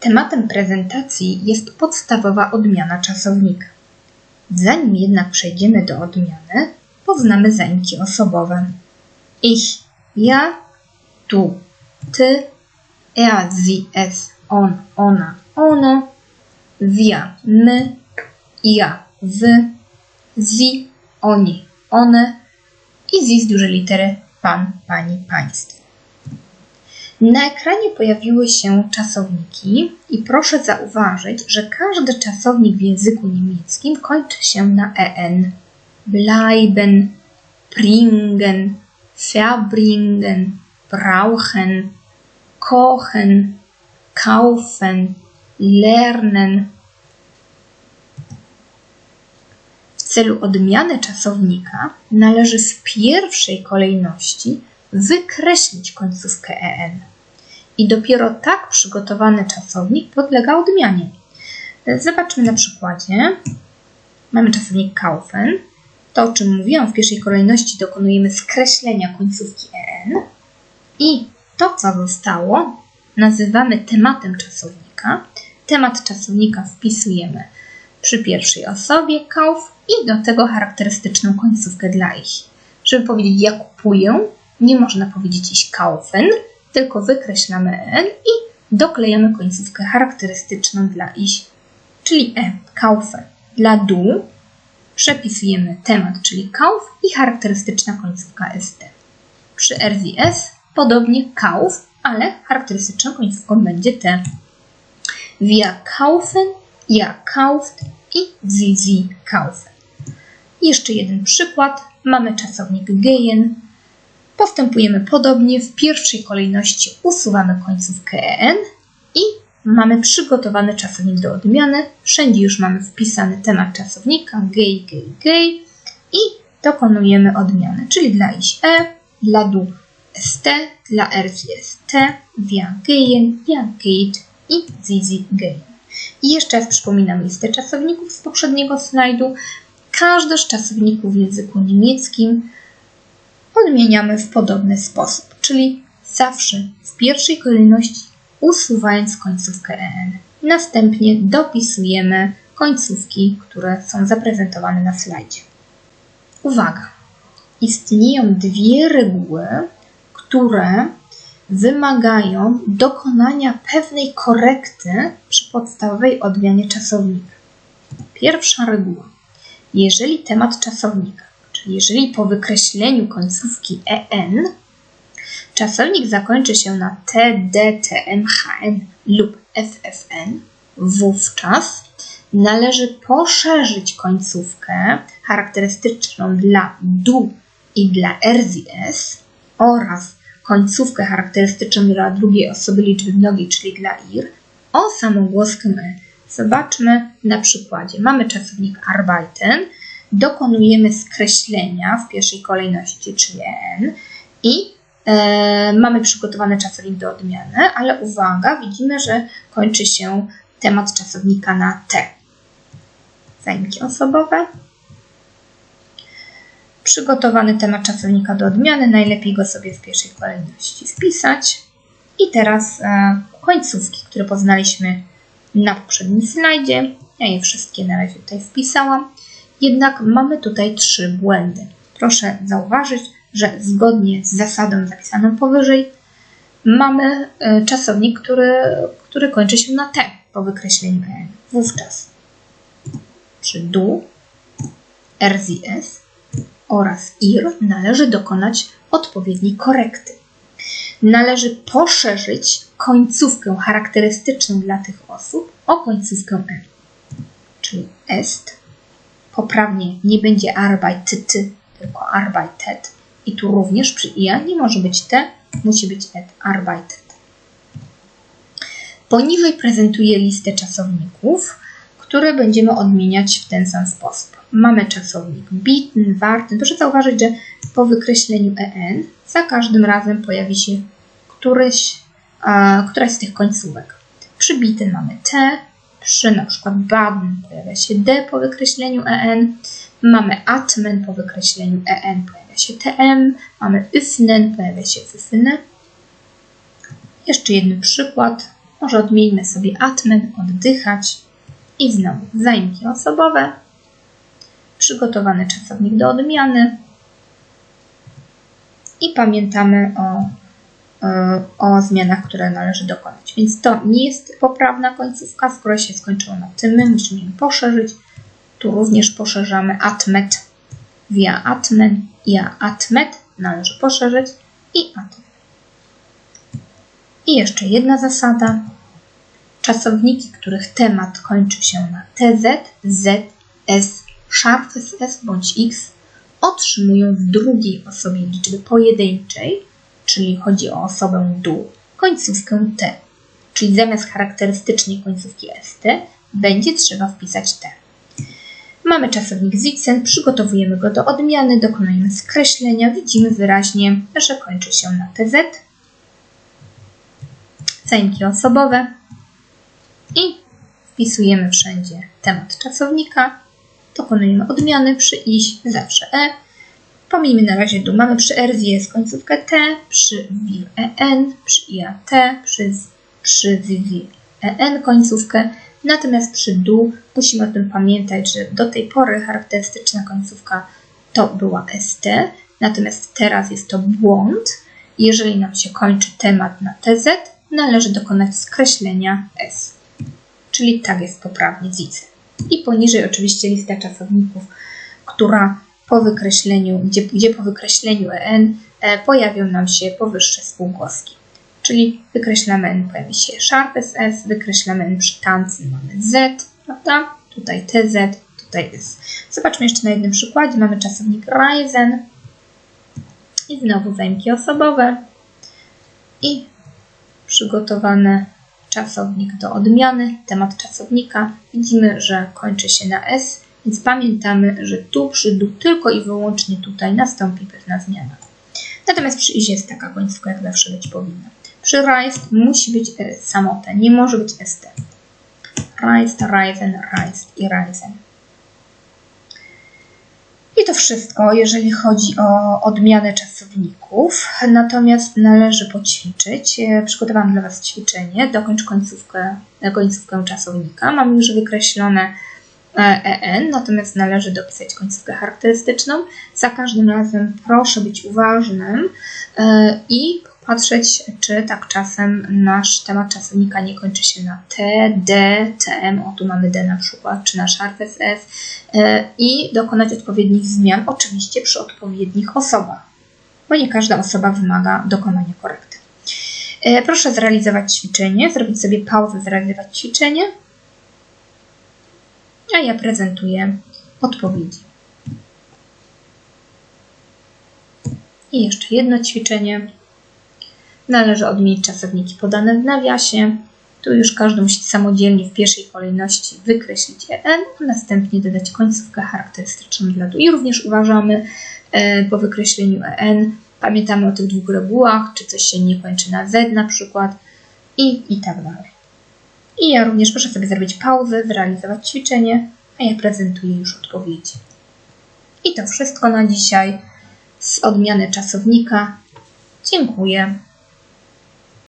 Tematem prezentacji jest podstawowa odmiana czasownika. Zanim jednak przejdziemy do odmiany, poznamy zaimki osobowe. Ich, ja, tu, ty, er, sie, es, on, ona, ono, wir, my, ja, wy, sie, oni, one i sie z dużej litery pan, pani, państwo. Na ekranie pojawiły się czasowniki i proszę zauważyć, że każdy czasownik w języku niemieckim kończy się na en. Bleiben, bringen, verbringen, brauchen, kochen, kaufen, lernen. W celu odmiany czasownika należy w pierwszej kolejności wykreślić końcówkę en. I dopiero tak przygotowany czasownik podlega odmianie. Zobaczmy na przykładzie. Mamy czasownik kaufen. To, o czym mówiłam, w pierwszej kolejności dokonujemy skreślenia końcówki en. I to, co zostało, nazywamy tematem czasownika. Temat czasownika wpisujemy przy pierwszej osobie kauf i do tego charakterystyczną końcówkę dla ich. Żeby powiedzieć ja kupuję, nie można powiedzieć ich kaufen, tylko wykreślamy n i doklejamy końcówkę charakterystyczną dla ich, czyli e, kaufen. Dla du przepisujemy temat, czyli kauf i charakterystyczna końcówka st. Przy RZS podobnie kauf, ale charakterystyczną końcówką będzie t. Wir kaufen, ja kauft i sie, sie kaufen. Jeszcze jeden przykład. Mamy czasownik gehen. Postępujemy podobnie. W pierwszej kolejności usuwamy końcówkę en i mamy przygotowany czasownik do odmiany. Wszędzie już mamy wpisany temat czasownika gej, gej, gej i dokonujemy odmiany, czyli dla iś e, dla du st, dla erz jest t, wir gehen, ja geht i sie gehen. I jeszcze raz przypominam listę czasowników z poprzedniego slajdu. Każdy z czasowników w języku niemieckim odmieniamy w podobny sposób, czyli zawsze w pierwszej kolejności usuwając końcówkę en. Następnie dopisujemy końcówki, które są zaprezentowane na slajdzie. Uwaga! Istnieją dwie reguły, które wymagają dokonania pewnej korekty przy podstawowej odmianie czasownika. Pierwsza reguła. Jeżeli temat czasownika, czyli jeżeli po wykreśleniu końcówki en czasownik zakończy się na t, d, t, m, h, n lub ffn, wówczas należy poszerzyć końcówkę charakterystyczną dla du i dla rzs oraz końcówkę charakterystyczną dla drugiej osoby liczby mnogiej, czyli dla ir, o samogłoskę e. Zobaczmy na przykładzie. Mamy czasownik arbeiten, dokonujemy skreślenia w pierwszej kolejności, czyli en i e, mamy przygotowany czasownik do odmiany, ale uwaga, widzimy, że kończy się temat czasownika na t. Zaimki osobowe. Przygotowany temat czasownika do odmiany, najlepiej go sobie w pierwszej kolejności wpisać. I teraz e, końcówki, które poznaliśmy na poprzednim slajdzie. Ja je wszystkie na razie tutaj wpisałam. Jednak mamy tutaj trzy błędy. Proszę zauważyć, że zgodnie z zasadą zapisaną powyżej mamy e, czasownik, który, który kończy się na T po wykreśleniu E. Wówczas przy du, RZS oraz IR należy dokonać odpowiedniej korekty. Należy poszerzyć końcówkę charakterystyczną dla tych osób o końcówkę N, czyli est. Poprawnie nie będzie arbeitet, tylko arbeitet. I tu również przy ia nie może być te, musi być et, arbeitet. Poniżej prezentuję listę czasowników, które będziemy odmieniać w ten sam sposób. Mamy czasownik bitten, warten. Proszę zauważyć, że po wykreśleniu en za każdym razem pojawi się któryś, a, któraś z tych końcówek. Przy bitten mamy t, przy na przykład baden pojawia się d po wykreśleniu en, mamy atmen po wykreśleniu en pojawia się tm, mamy öffnen pojawia się öffne. Jeszcze jeden przykład. Może odmieńmy sobie atmen, oddychać i znowu zaimki osobowe, przygotowany czasownik do odmiany i pamiętamy o, o zmianach, które należy dokonać. Więc to nie jest poprawna końcówka, skoro się skończyło na tym, my musimy ją poszerzyć. Tu również poszerzamy atmet via atmen, ja atmet należy poszerzyć i atmen. I jeszcze jedna zasada. Czasowniki, których temat kończy się na tz, z, s, szarfy s bądź x, otrzymują w drugiej osobie liczby pojedynczej, czyli chodzi o osobę dół, końcówkę t. Czyli zamiast charakterystycznej końcówki st będzie trzeba wpisać t. Mamy czasownik Zitzen, przygotowujemy go do odmiany, dokonujemy skreślenia, widzimy wyraźnie, że kończy się na tz. Zaimki osobowe i wpisujemy wszędzie temat czasownika, dokonujemy odmiany przy iś zawsze e. Pomijmy na razie tu, mamy przy r jest końcówkę t, przy vir en, przy iat, przy, przy vivi en końcówkę, Natomiast przy dół musimy o tym pamiętać, że do tej pory charakterystyczna końcówka to była ST, natomiast teraz jest to błąd. Jeżeli nam się kończy temat na TZ, należy dokonać skreślenia S. Czyli tak jest poprawnie z I poniżej oczywiście lista czasowników, która po wykreśleniu, gdzie, gdzie po wykreśleniu EN e, pojawią nam się powyższe spółgłoski czyli wykreślamy n, pojawi się sharp ss, wykreślamy n przy tamtym, mamy z, prawda? Tutaj tz, tutaj s. Zobaczmy jeszcze na jednym przykładzie. Mamy czasownik Ryzen i znowu zaimki osobowe i przygotowany czasownik do odmiany, temat czasownika. Widzimy, że kończy się na s, więc pamiętamy, że tu przy du tylko i wyłącznie tutaj nastąpi pewna zmiana. Natomiast przy izie jest taka końcówka, jak zawsze być powinna. Przy raised musi być samotne, nie może być st. Raised, risen, raised i risen. I to wszystko, jeżeli chodzi o odmianę czasowników. Natomiast należy poćwiczyć. E, przygotowałam dla Was ćwiczenie. Dokończ końcówkę, e, końcówkę czasownika. Mam już wykreślone en, natomiast należy dopisać końcówkę charakterystyczną. Za każdym razem proszę być uważnym i patrzeć, czy tak czasem nasz temat czasownika nie kończy się na T, D, TM, o tu mamy D na przykład, czy na szarf SS e, i dokonać odpowiednich zmian, oczywiście przy odpowiednich osobach, bo nie każda osoba wymaga dokonania korekty. E, proszę zrealizować ćwiczenie, zrobić sobie pauzę, zrealizować ćwiczenie, a ja prezentuję odpowiedzi. I jeszcze jedno ćwiczenie. Należy odmienić czasowniki podane w nawiasie. Tu już każdy musi samodzielnie w pierwszej kolejności wykreślić en, a następnie dodać końcówkę charakterystyczną dla du. I również uważamy e, po wykreśleniu en, pamiętamy o tych dwóch regułach, czy coś się nie kończy na z na przykład i, i tak dalej. I ja również proszę sobie zrobić pauzę, zrealizować ćwiczenie, a ja prezentuję już odpowiedzi. I to wszystko na dzisiaj z odmiany czasownika. Dziękuję.